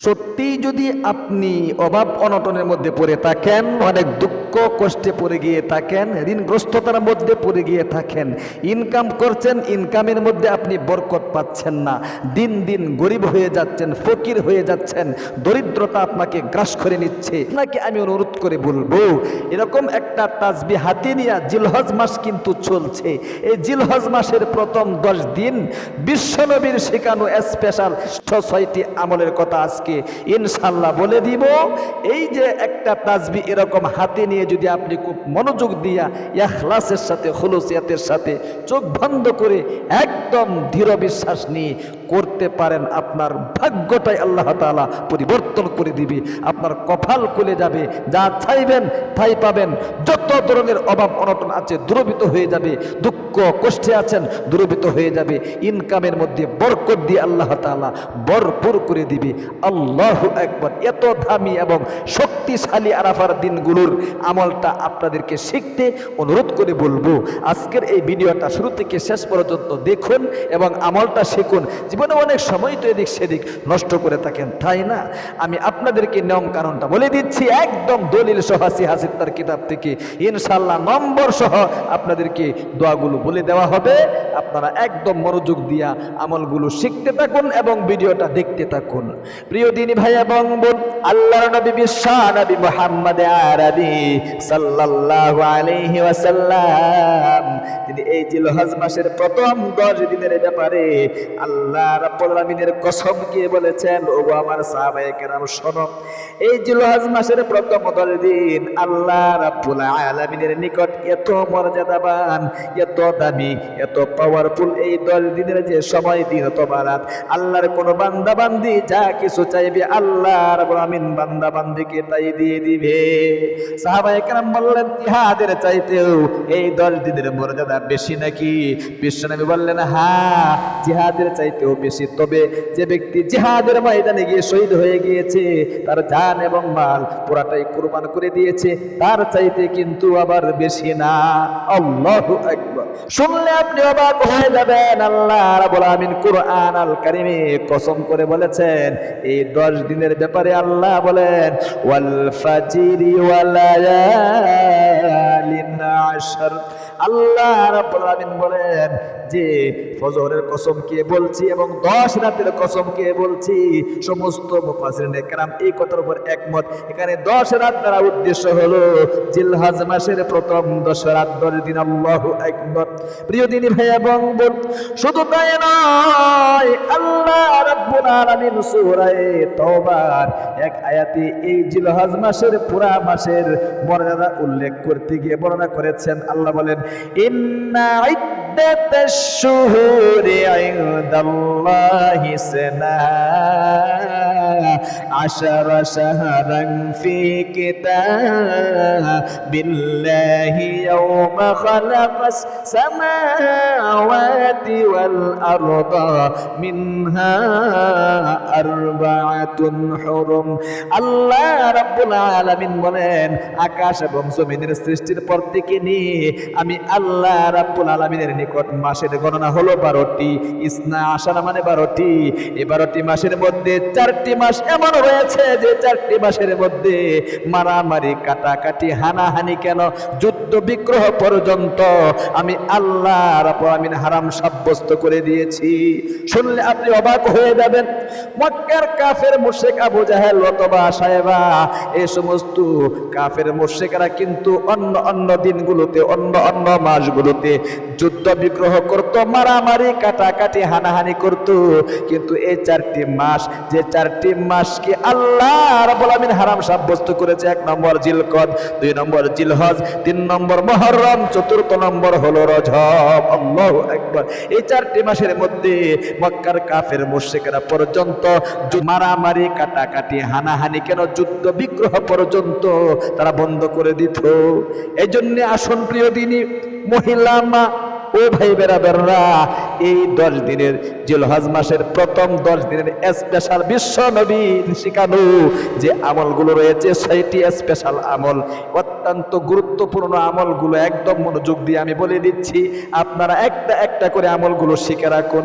সত্যিই যদি আপনি অভাব অনটনের মধ্যে পড়ে থাকেন অনেক দুঃখ কষ্টে পড়ে গিয়ে থাকেন, ঋণগ্রস্ততার মধ্যে পড়ে গিয়ে থাকেন। ইনকাম করছেন, ইনকামের মধ্যে আপনি বরকত পাচ্ছেন না। দিন দিন গরিব হয়ে যাচ্ছেন, ফকির হয়ে যাচ্ছেন, দরিদ্রতা আপনাকে গ্রাস করে নিচ্ছে। নাকি আমি অনুরোধ করে বলব, এরকম একটা তাজবি হাতে নিয়ে জিলহজ মাস কিন্তু চলছে। এই জিলহজ মাসের প্রথম দশ দিন বিশ্বনবীর শেখানো স্পেশাল ছয়টি আমলের কথা আজকে ইনশাল্লাহ বলে দিব। এই যে একটা তাজবি এরকম হাতে নিয়ে যদি আপনি খুব মনোযোগ দিয়া ইয়াখলাসের সাথে হলসিয়াতের সাথে চোখ বন্ধ করে একদম দৃঢ় বিশ্বাস নিয়ে করতে পারেন, আপনার ভাগ্যটাই আল্লাহ তাআলা পরিবর্তন করে দিবে, আপনার কপাল খুলে যাবে, যা চাইবেন তাই পাবেন। যত ধরনের অভাব অনটন আছে দূরবিত হয়ে যাবে, দুঃখ কষ্টে আছেন দূরবিত হয়ে যাবে। ইনকামের মধ্যে বরকত দিয়ে আল্লাহ তাআলা ভরপুর করে দিবে। আল্লাহ একবার এত দামি এবং শক্তিশালী আরাফার দিনগুলোর আমলটা আপনাদেরকে শিখতে অনুরোধ করে বলব। আজকের এই ভিডিওটা শুরু থেকে শেষ পর্যন্ত দেখুন এবং আমলটা শিখুন। জীবনে অনেক সময় তো এদিক সেদিক নষ্ট করে থাকেন, তাই না? আমি আপনাদেরকে নিয়ম কারণটা বলে দিচ্ছি, একদম দলিল সহ হাসি তার কিতাব থেকে। ইনশাল্লাহ নম্বর সহ আপনাদেরকে দোয়াগুলো বলে দেওয়া হবে। আপনারা একদম মনোযোগ দিয়া আমলগুলো শিখতে থাকুন এবং ভিডিওটা দেখতে থাকুন। প্রিয় দিনী ভাই এবং বোন, আল্লাহর নবী বিশ্ব নবী মুহাম্মদ আরবি সাল্লাল্লাহু আলাইহি ওয়াসাল্লাম। তিনি এই জিলহজ মাসের প্রথম 10 দিনের ব্যাপারে আল্লাহ রাব্বুল আলামিনের কসম কে বলেছেন, ওগো আমার সাহাবায়ে কেরাম, শোনো, এই জিলহজ মাসের প্রথম 10 দিন আল্লাহ রাব্বুল আলামিনের নিকট এত মর্যাদাবান, এত দামি, এত পাওয়ারফুল এই 10 দিনের যে সময় দিন অথবা আল্লাহর কোন বান্দা বান্দি যা কিছু চাইবে আল্লাহ রাব্বুল আমিন বান্দা তাই দিয়ে দিবে। সাহাবায়ে কেরাম বললেন জিহাদের চাইতেও এই 10 দিনের মর্যাদা বেশি নাকি? বিশ্বনবী বললেন হ্যাঁ জিহাদের চাইতেও বেশি তবে যে ব্যক্তি জিহাদের ময়দানে গিয়ে শহীদ হয়ে গিয়েছে, তার জান এবং মাল পুরাটাই কুরবান করে দিয়েছে, তার চাইতে কিন্তু আবার বেশি না। আল্লাহু আকবার। শুনলে আপনি অবাক হয়ে যাবেন, আল্লাহ রাব্বুল আমিন কুরআন আল কারিমে কসম করে বলেছেন, এই 10 দিনের ব্যাপারে আল্লাহ বলেন, ওয়াল ফাজিরি ওয়াল লায়ালিন আশর আল্লাহ রাব্বুল আমিন বলেন যে ফজরের কসম কে বলছি এবং 10 রাতের কসম কে বলছি সমস্ত মুফাসসিরিন کرام এই কথার উপর একমত এখানে 10 রাত দ্বারা উদ্দেশ্য হলো জিলহজ মাসের প্রথম 10 রাত 10 দিন আল্লাহু আকবার প্রিয় দিনী ভাই এবং বোন শুধু তাই নয় আল্লাহ রাব্বুল আলামিন সূরা তওবার এক আয়াতে এই জিলহজ মাসের পুরা মাসের মর্যাদা উল্লেখ করতে গিয়ে বর্ণনা করেছেন। আল্লাহ বলেন ইন্না ইদ্দাতাশ শুহুরি ইনদাল্লাহি সানা عشر شهرا في كتاب الله يوم خلق السماوات والأرض منها أربعة حرم আল্লাহ রাব্বুল আলামিন বলেন আকাশ এবং জমিনের সৃষ্টির পর থেকে নিয়ে আমি আল্লাহ রাব্বুল আলামিনের নিকট মাসের গণনা হলো বারোটি? ইসনা আশারা মানে বারোটি। এই বারোটি মাসের মধ্যে চারটি মাস এমন রয়েছে যে চারটি মাসের মধ্যে মারামারি, কাটাকাটি, হানাহানি কেন? যুদ্ধ বিগ্রহ পর্যন্ত আমি আল্লাহ আলামিন হারাম সাব্যস্ত করে দিয়েছি। শুনলে আপনি অবাক হয়ে যাবেন, মক্কার কাফের মুশরিক আবু জাহেল অথবা সাহেবা এই সমস্ত কাফের মুশরিকরা কিন্তু অন্য অন্য দিনগুলোতে, অন্য অন্য মাসগুলোতে যুদ্ধ বিগ্রহ করত, মারামারি, কাটাকাটি, হানাহানি করত। কিন্তু এই চারটি মাস, যে চারটি মাসকে আল্লাহ রাব্বুল আমিন হারাম সাব্যস্ত করেছে? এক নম্বর জিলকদ, দুই নম্বর জিলহজ, তিন নম্বর মহরম, চতুর্থ নম্বর হলো রজব। আল্লাহু আকবার। এই চারটি মাসের মধ্যে মক্কার কাফের মুশরিকরা পর্যন্ত মারামারি, কাটাকাটি, হানাহানি কেন যুদ্ধ বিগ্রহ পর্যন্ত তারা বন্ধ করে দিত? এই জন্য আসন প্রিয় দিনী, মহিলা, মা ও ভাই বেরাদাররা এই দশ দিনের জিলহজ মাসের প্রথম দশ দিনের স্পেশাল বিশ্ব নবীর শিখানো যে আমলগুলো রয়েছে সেটি স্পেশাল আমল। অত্যন্ত গুরুত্বপূর্ণ আমলগুলো, একদম মনোযোগ দিয়ে আমি বলে দিচ্ছি, আপনারা একটা একটা করে আমলগুলো শিখে রাখুন।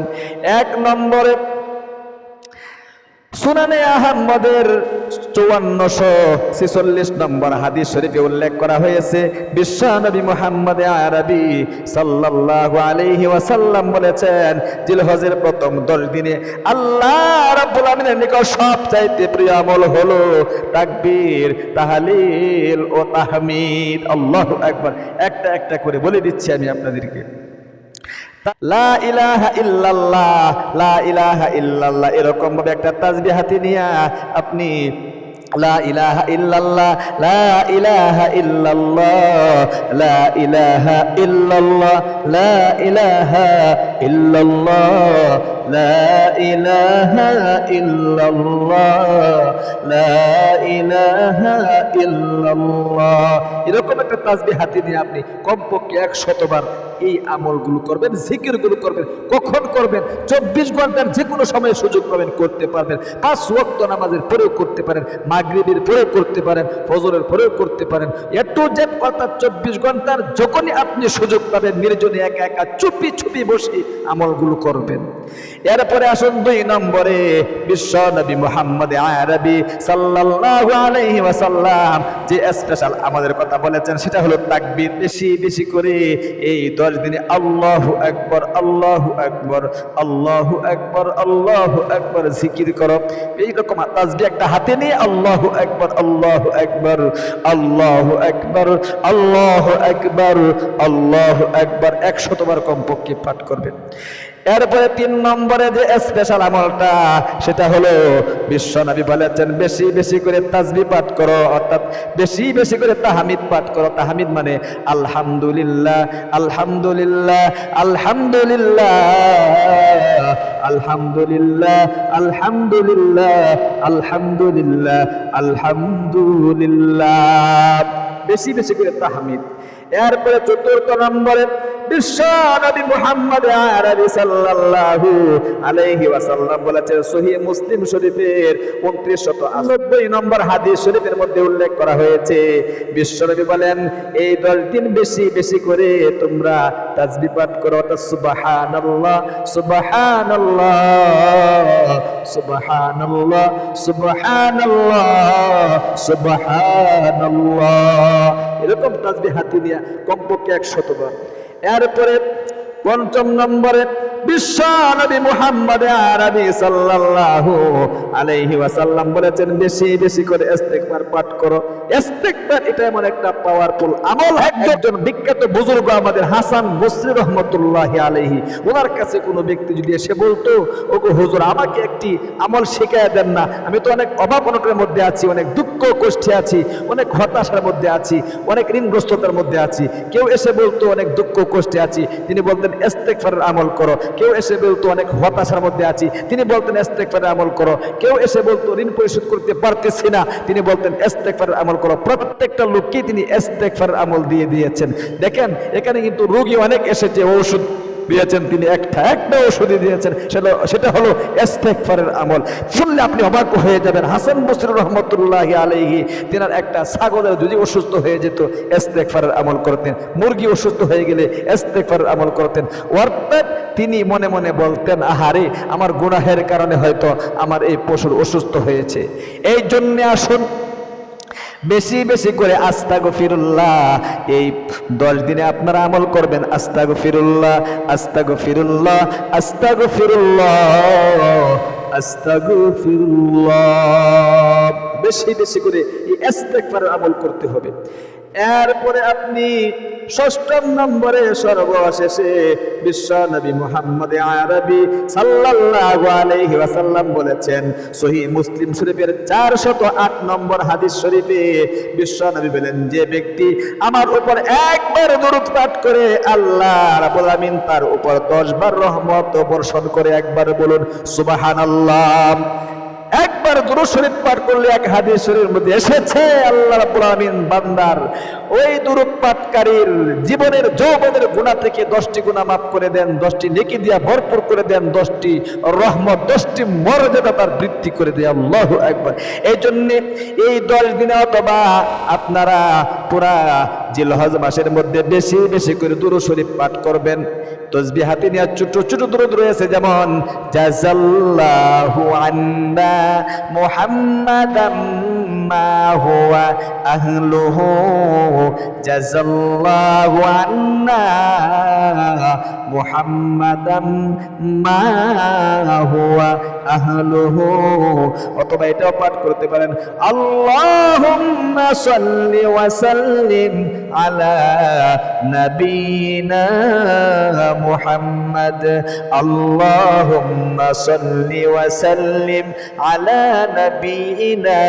এক নম্বরে সুনানে আহমদের চুয়ান্নশো ছেচল্লিশ নম্বর হাদিস শরীফে উল্লেখ করা হয়েছে বিশ্বনবী মোহাম্মদ আরবি সাল্লাল্লাহু আলাইহি ওয়াসাল্লাম বলেছেন, জিলহজের প্রথম দশ দিনে আল্লাহ রাব্বুল আমিনের নিকট সবচাইতে প্রিয় আমল হলো তাকবীর, তাহলিল ও তাহমিদ। আল্লাহু আকবার। একটা একটা করে বলে দিচ্ছি আমি আপনাদেরকে। লা ইলাহা ইল্লাল্লাহ এরকম ভাবে একটা তাজবি হাতে নিয়ে আপনি এরকম একটা তাসবিহ হাতে নিয়ে আপনি কমপক্ষে এক শতবার এই আমলগুলো করবেন, জিকিরগুলো করবেন, কখন করবেন, চব্বিশ ঘণ্টার যে কোনো সময় সুযোগ পাবেন, করতে পারবেন। পাঁচ ওয়াক্ত নামাজের পরেও করতে পারেন। মাগরিবের পরেও করতে পারেন, ফজরের পরেও করতে পারেন। এত জেদ অর্থাৎ চব্বিশ ঘণ্টার যখনই আপনি সুযোগ পাবেন, নির্জনে একা একা চুপি চুপি বসে আমলগুলো করবেন। এরপরে আসুন দুই নম্বরে, বিশ্ব নবী মোহাম্মদ আরবি সাল্লাল্লাহু আলাইহি ওয়াসাল্লাম যে স্পেশাল আমাদের কথা বলেছেন, সেটা হলো তাকবীর। বেশি বেশি করে এই দশ দিনে আল্লাহ আকবার, আল্লাহ একবার আল্লাহ একবার আল্লাহু আকবার জিকির করো। এইরকম তাসবিহ একটা হাতে নিয়ে আল্লাহু আকবার আল্লাহ একবার আল্লাহ একবার আল্লাহ একবার আল্লাহ একবার একশতবার কমপক্ষে পাঠ করবেন। এরপরে তিন নম্বরে যে স্পেশাল আমলটা, সেটা হলো বিশ্ব নবী বলেছেন, বেশি বেশি করে তাজবি পাঠ করো, অর্থাৎ বেশি বেশি করে তাহামিদ পাঠ করো। তাহামিদ মানে আলহামদুলিল্লাহ আলহামদুলিল্লাহ আলহামদুলিল্লাহ আলহামদুলিল্লাহ আলহামদুলিল্লাহ আলহামদুলিল্লাহ আলহামদুলিল্লাহ। বেশি বেশি করে তাহামিদ। এরপরে চতুর্থ নম্বরে মুহাম্মদ সাল্লাল্লাহু আলাইহি বলেছেন মুসলিম শরীফের 2990 নম্বর শরীফের মধ্যে উল্লেখ করা হয়েছে। বলেন, এই 10 দিন বেশি বেশি করে তোমরা এরকম কমপক্ষে একশতবার এরপরে পঞ্চম নম্বরে বিশ্ব নবী মুহাম্মদ আরবি সাল্লাল্লাহু আলাইহি ওয়াসাল্লাম বলেছেন, বেশি বেশি করে ইস্তেগফার পাঠ করো। ইস্তেগফার এটা এমন একটা পাওয়ারফুল আমল। একজন বিখ্যাত বুজুর্গ আমাদের হাসান বসরি রহমতুল্লাহি আলাইহি, ওনার কাছে কোনো ব্যক্তি যদি এসে বলতো, ওগো হুজুর, আমাকে একটি আমল শিখায় দেন না। আমি তো অনেক অভাব অনটনের মধ্যে আছি, অনেক দুঃখ কষ্টে আছি, অনেক হতাশার মধ্যে আছি, অনেক ঋণগ্রস্ততার মধ্যে আছি। কেউ এসে বলতো, অনেক দুঃখ কষ্টে আছি। তিনি বলতেন, ইস্তেগফারের আমল করো। কেউ এসে বলতো, অনেক হতাশার মধ্যে আছি। তিনি বলতেন এস্তেকফারের আমল করো। কেউ এসে বলতো, ঋণ পরিশোধ করতে পারতেছি না। তিনি বলতেন এস্তেকফারের আমল করো। প্রত্যেকটা লোককেই তিনি এস্তেকফারের আমল দিয়ে দিয়েছেন। দেখেন, এখানে কিন্তু রোগী অনেক এসেছে ওষুধ দিয়েছেন, তিনি একটা একটা ওষুধই দিয়েছেন। সেটা সেটা হলো ইস্তেগফারের আমল। শুনলে আপনি অবাক হয়ে যাবেন। হাসান বসির রহমতুল্লাহ আলাইহি, তিনার একটা ছাগলের যদি অসুস্থ হয়ে যেত, ইস্তেগফারের আমল করতেন। মুরগি অসুস্থ হয়ে গেলে ইস্তেগফারের আমল করতেন। অর্থাৎ তিনি মনে মনে বলতেন, আহারে, আমার গুনাহের কারণে হয়তো আমার এই পশুর অসুস্থ হয়েছে। এই জন্যে আসুন বেশি বেশি করে আস্তাগো ফিরুল্লাহ এই দশ দিনে আপনারা আমল করবেন আস্তাগো ফিরুল্লাহ আস্তাগো ফিরুল্লাহ আস্তাগো ফিরুল্লাহ আস্তাগো ফিরুল্লাহ বেশি বেশি করে এই ইস্তেগফারের আমল করতে হবে। এরপরে আপনি ষষ্ঠম নম্বরে সর্বশেষে বিশ্ব নবী মুহাম্মদ আরবি সাল্লাল্লাহু আলাইহি ওয়াসাল্লাম বলেছেন, সহিহ মুসলিম শরীফের 408 নম্বর হাদিস শরীফে বিশ্ব নবী বলেন, যে ব্যক্তি আমার উপর একবার দরুদ পাঠ করে আল্লাহ রাব্বুল আমিন তার উপর 10 বার রহমত বর্ষণ করে একবার বলুন, সুবহানাল্লাহ। একবার দুরু শরীফ পাঠ করলে এক হাদিস শরীফের মধ্যে এসেছে, আল্লাহ রাব্বুল আলামিন বান্দার ওই পাঠকারীর জীবনের যৌবনের গুণা থেকে দশটি গুনাহ মাফ করে দেন, দশটি নেকি দিয়া ভরপুর করে দেন, দশটি রহমত, দশটি মর্যাদা তার বৃদ্ধি করে দেয়, আল্লাহু একবার এই জন্যে এই দশ দিনে অথবা আপনারা পুরা জিলহজ মাসের মধ্যে বেশি বেশি করে দূর শরীফ পাঠ করবেন। তসবি হাতে নিয়ে ছোট ছোট দূরত রয়েছে যেমন জাজাল্লাহু আন্না হুয়া আহলুহু জাজাল্লাহু আন্না মুহাম্মাদাম মা করতে পারেন, আল্লাহুম্মা সাল্লি আলা নাবিয়িনা মুহাম্মদ। আল্লাহুম্মা সাল্লি আলা নাবিয়িনা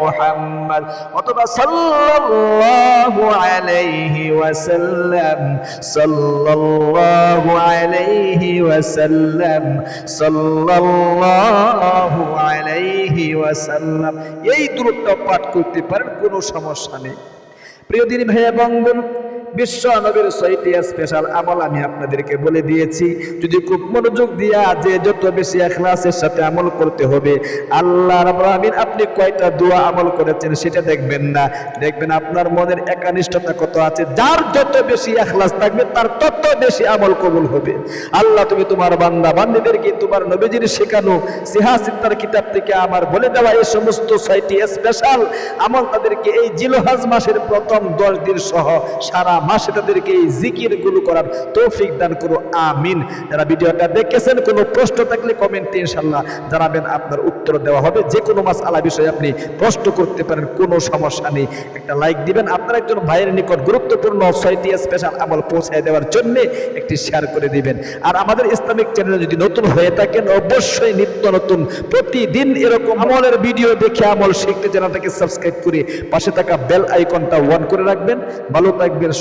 মুহাম্মদ অথবা সাল্লাল্লাহু আলাইহি ওয়াসাল্লাম, সাল্লাল্লাহু আলাইহি ওয়াসাল্লাম, সাল্লাল্লাহু আলাইহি ওয়াসাল্লাম। এই দূরত্ব পাঠ করতে পারেন, কোনো সমস্যা নেই। প্রিয় দিন ভাইয়া বোন বিশ্ব নবীর ছয়টি স্পেশাল আমল আমি আপনাদেরকে বলে দিয়েছি। যদি খুব মনোযোগ দিয়া যে যত বেশি এখলাসের সাথে আমল করতে হবে, আল্লাহ রাব্বুল আমিন আপনি কয়টা দোয়া আমল করেছেন সেটা দেখবেন না। দেখবেন আপনার মনের একানিষ্ঠতা কত আছে, যার যত বেশি এখলাস থাকবে তার তত বেশি আমল কবুল হবে। আল্লাহ তুমি তোমার বান্দা, বান্দিদেরকে তোমার নবীজির শেখানো সিহাসিত্তার কিতাব থেকে আমার বলে দেওয়া এই সমস্ত ছয়টি স্পেশাল আমল তাদেরকে এই জিলহাজ মাসের প্রথম দশ দিন সহ সারা মাসে তাদেরকে এই জিকিরগুলো করার তৌফিক দান করো, আমিন। যারা ভিডিওটা দেখেছেন, কোনো প্রশ্ন থাকলে কমেন্টে ইনশাল্লাহ জানাবেন, আপনার উত্তর দেওয়া হবে। যে কোনো মাস আলা বিষয়ে আপনি প্রশ্ন করতে পারেন, কোনো সমস্যা নেই। একটা লাইক দিবেন, আপনার একজন ভাইয়ের নিকট গুরুত্বপূর্ণ ছয়টি স্পেশাল আমল পৌঁছায় দেওয়ার জন্য একটি শেয়ার করে দিবেন। আর আমাদের ইসলামিক চ্যানেলে যদি নতুন হয়ে থাকেন, অবশ্যই নিত্য নতুন, প্রতিদিন এরকম আমলের ভিডিও দেখে আমল শিখতে চ্যানেলটাকে সাবস্ক্রাইব করে পাশে থাকা বেল আইকনটা অন করে রাখবেন। ভালো থাকবেন